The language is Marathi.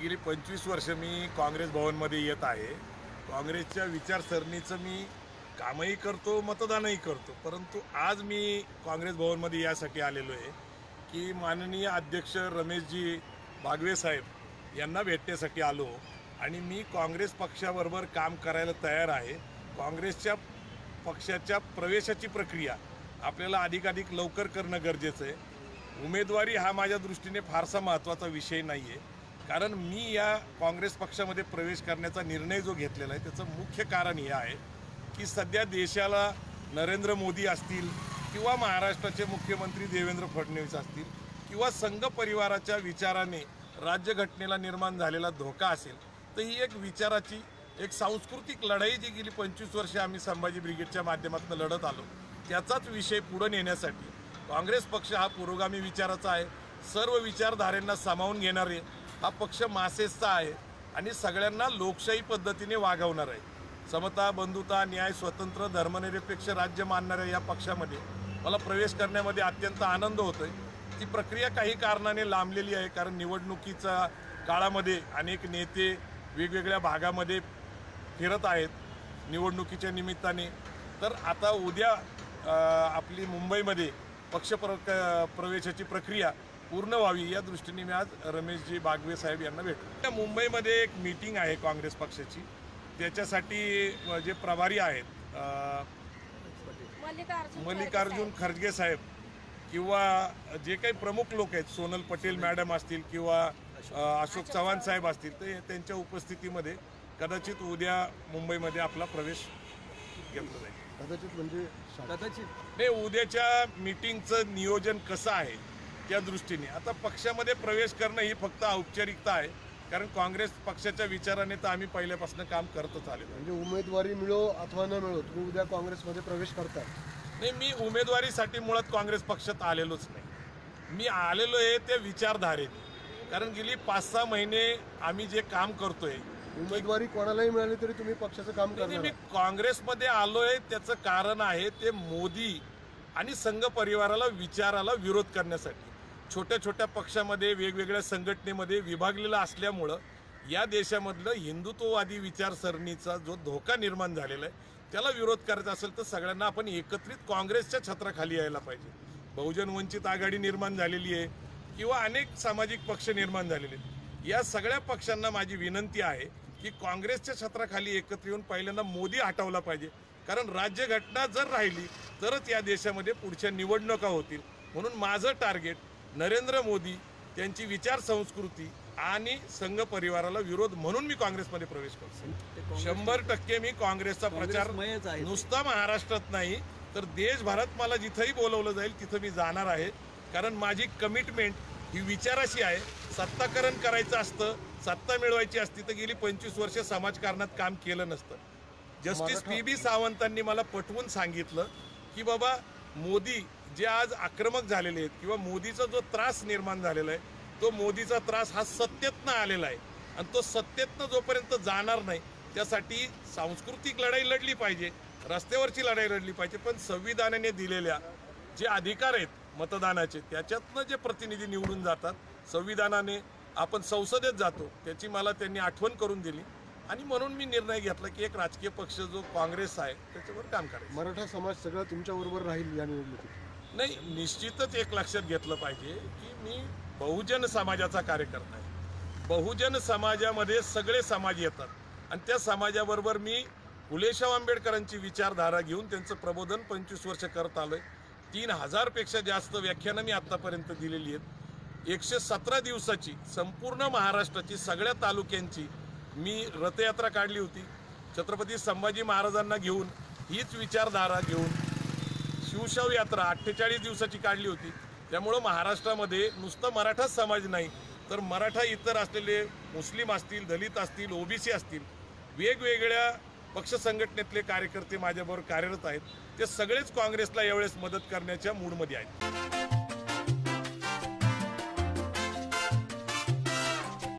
गेली पंचवीस वर्ष मी काँग्रेस भवनमध्ये येत आहे. काँग्रेसच्या विचारसरणीचं मी कामही करतो मतदानही करतो. परंतु आज मी काँग्रेस भवनमध्ये यासाठी आलेलो आहे की माननीय अध्यक्ष रमेशजी बागवे साहेब यांना भेटण्यासाठी आलो आणि मी काँग्रेस पक्षाबरोबर काम करायला तयार आहे. काँग्रेसच्या पक्षाच्या प्रवेशाची प्रक्रिया आपल्याला अधिकाधिक लवकर करणं गरजेचं आहे. उमेदवारी हा माझ्या दृष्टीने फारसा महत्त्वाचा विषय नाही आहे कारण मी या काँग्रेस पक्षामध्ये प्रवेश करण्याचा निर्णय जो घेतलेला आहे त्याचं मुख्य कारण हे आहे की सध्या देशाला नरेंद्र मोदी असतील किंवा महाराष्ट्राचे मुख्यमंत्री देवेंद्र फडणवीस असतील किंवा संघ परिवाराच्या विचाराने राज्यघटनेला निर्माण झालेला धोका असेल तर ही एक विचाराची एक सांस्कृतिक लढाई जी गेली पंचवीस वर्षे आम्ही संभाजी ब्रिगेडच्या माध्यमातून लढत आलो त्याचाच विषय पुढे नेण्यासाठी काँग्रेस पक्ष हा पुरोगामी विचाराचा आहे. सर्व विचारधारेंना सामावून घेणारे हा पक्ष मासेसचा आहे आणि सगळ्यांना लोकशाही पद्धतीने वागवणार आहे. समता बंधुता न्याय स्वतंत्र धर्मनिरपेक्ष राज्य मानणाऱ्या या पक्षामध्ये. मला प्रवेश करण्यामध्ये अत्यंत आनंद होतोय. ती प्रक्रिया काही कारणाने लांबलेली आहे कारण निवडणुकीच्या काळामध्ये अनेक नेते वेगवेगळ्या भागामध्ये फिरत आहेत निवडणुकीच्या निमित्ताने. तर आता उद्या आपली मुंबईमध्ये पक्ष प्र क- प्रवेशाची प्रक्रिया पूर्ण व्हावी या दृष्टीने मी आज रमेशजी बागवे साहेब यांना भेटलो. मुंबईमध्ये एक मीटिंग आहे काँग्रेस पक्षाची. त्याच्यासाठी जे प्रभारी आहेत मल्लिकार्जुन खरगे साहेब किंवा जे काही प्रमुख लोक आहेत सोनल पटेल मॅडम असतील किंवा अशोक चव्हाण साहेब. असतील तर त्यांच्या उपस्थितीमध्ये कदाचित उद्या मुंबईमध्ये आपला प्रवेश घेतला जाईल. कदाचित म्हणजे कदाचित. नाही उद्याच्या मीटिंगचं नियोजन कसं आहे? त्या दृष्टीने. आता पक्षामध्ये प्रवेश करणं ही फक्त औपचारिकता आहे. कारण काँग्रेस पक्षाच्या विचाराने तर आम्ही पहिल्यापासून काम करतच आलेलो. म्हणजे उमेदवारी मिळो अथवा न मिळो तुम्ही उद्या काँग्रेसमध्ये प्रवेश करताय. नाही मी उमेदवारीसाठी मुळात काँग्रेस पक्षात आलेलोच नाही. मी आलेलो आहे त्या विचारधारेने. कारण गेली पाच सहा महिने आम्ही जे काम करतोय उमेदवारी कोणालाही मिळाली तरी तुम्ही पक्षाचं काम करणार मी काँग्रेसमध्ये आलोय त्याचं कारण आहे ते मोदी आणि संघ परिवाराला विचाराला विरोध करण्यासाठी. छोट्या छोट्या पक्षामध्ये वेगवेगळ्या संघटनेमध्ये विभागलेला असल्यामुळं या देशामधलं हिंदुत्ववादी विचारसरणीचा जो धोका निर्माण झालेला आहे त्याला विरोध करायचा असेल तर सगळ्यांना आपण एकत्रित काँग्रेसच्या छत्राखाली यायला पाहिजे. बहुजन वंचित आघाडी निर्माण झालेली आहे किंवा अनेक सामाजिक पक्ष निर्माण झालेले आहेत. या सगळ्या पक्षांना माझी विनंती आहे की काँग्रेसच्या छत्राखाली एकत्र येऊन पहिल्यांदा मोदी हटवला पाहिजे. कारण राज्यघटना जर राहिली तरच या देशामध्ये पुढच्या निवडणुका होतील. म्हणून माझं टार्गेट नरेंद्र मोदी त्यांची विचार संस्कृती आणि संघ परिवाराला विरोध म्हणून मी काँग्रेसमध्ये प्रवेश करतो. शंभर टक्के मी काँग्रेसचा प्रचार. नुसता महाराष्ट्रात नाही तर देशभरात मला जिथंही बोलवलं जाईल तिथं मी जाणार आहे. कारण माझी कमिटमेंट ही विचाराशी आहे. सत्ताकरण करायचं असतं सत्ता मिळवायची असती तर गेली पंचवीस वर्ष समाजकारणात काम केलं नसतं. जस्टिस पी बी सावंतांनी मला पटवून सांगितलं की बाबा मोदी जे आज आक्रमक झालेले आहेत किंवा मोदीचा जो त्रास निर्माण झालेला आहे तो मोदीचा त्रास हा सत्तेतनं आलेला आहे. आणि तो सत्तेतनं जोपर्यंत जाणार नाही त्यासाठी सांस्कृतिक लढाई लढली पाहिजे रस्त्यावरची लढाई लढली पाहिजे पण संविधानाने दिलेल्या जे अधिकार आहेत मतदानाचे त्याच्यातनं जे प्रतिनिधी निवडून जातात संविधानाने आपण संसदेत जातो त्याची मला त्यांनी आठवण करून दिली. आणि म्हणून मी निर्णय घेतला की एक राजकीय पक्ष जो काँग्रेस आहे त्याच्यावर काम करायचं. मराठा समाज सगळं तुमच्या बरोबर राहील या निवडणुकीत? नाही निश्चितच एक लक्षात घेतलं पाहिजे की मी बहुजन समाजाचा कार्यकर्ता आहे. बहुजन समाजामध्ये सगळे समाज येतात. आणि त्या समाजाबरोबर मी फुलेशाव आंबेडकरांची विचारधारा घेऊन त्यांचं प्रबोधन पंचवीस वर्ष करत आलोय. तीन हजारपेक्षा जास्त व्याख्यानं मी आत्तापर्यंत दिलेली आहेत. एकशे सतरा दिवसाची संपूर्ण महाराष्ट्राची सगळ्या तालुक्यांची मी रथयात्रा काढली होती. छत्रपती संभाजी महाराजांना घेऊन हीच विचारधारा घेऊन शिवशाव यात्रा अठ्ठेचाळीस दिवसाची काढली होती. त्यामुळं महाराष्ट्रामध्ये नुसतं मराठा समाज नाही तर मराठा इतर असलेले मुस्लिम असतील दलित असतील ओबीसी असतील वेगवेगळ्या पक्ष संघटनेतले कार्यकर्ते माझ्याबरोबर कार्यरत आहेत. ते सगळेच काँग्रेसला यावेळेस मदत करण्याच्या मूडमध्ये आहेत.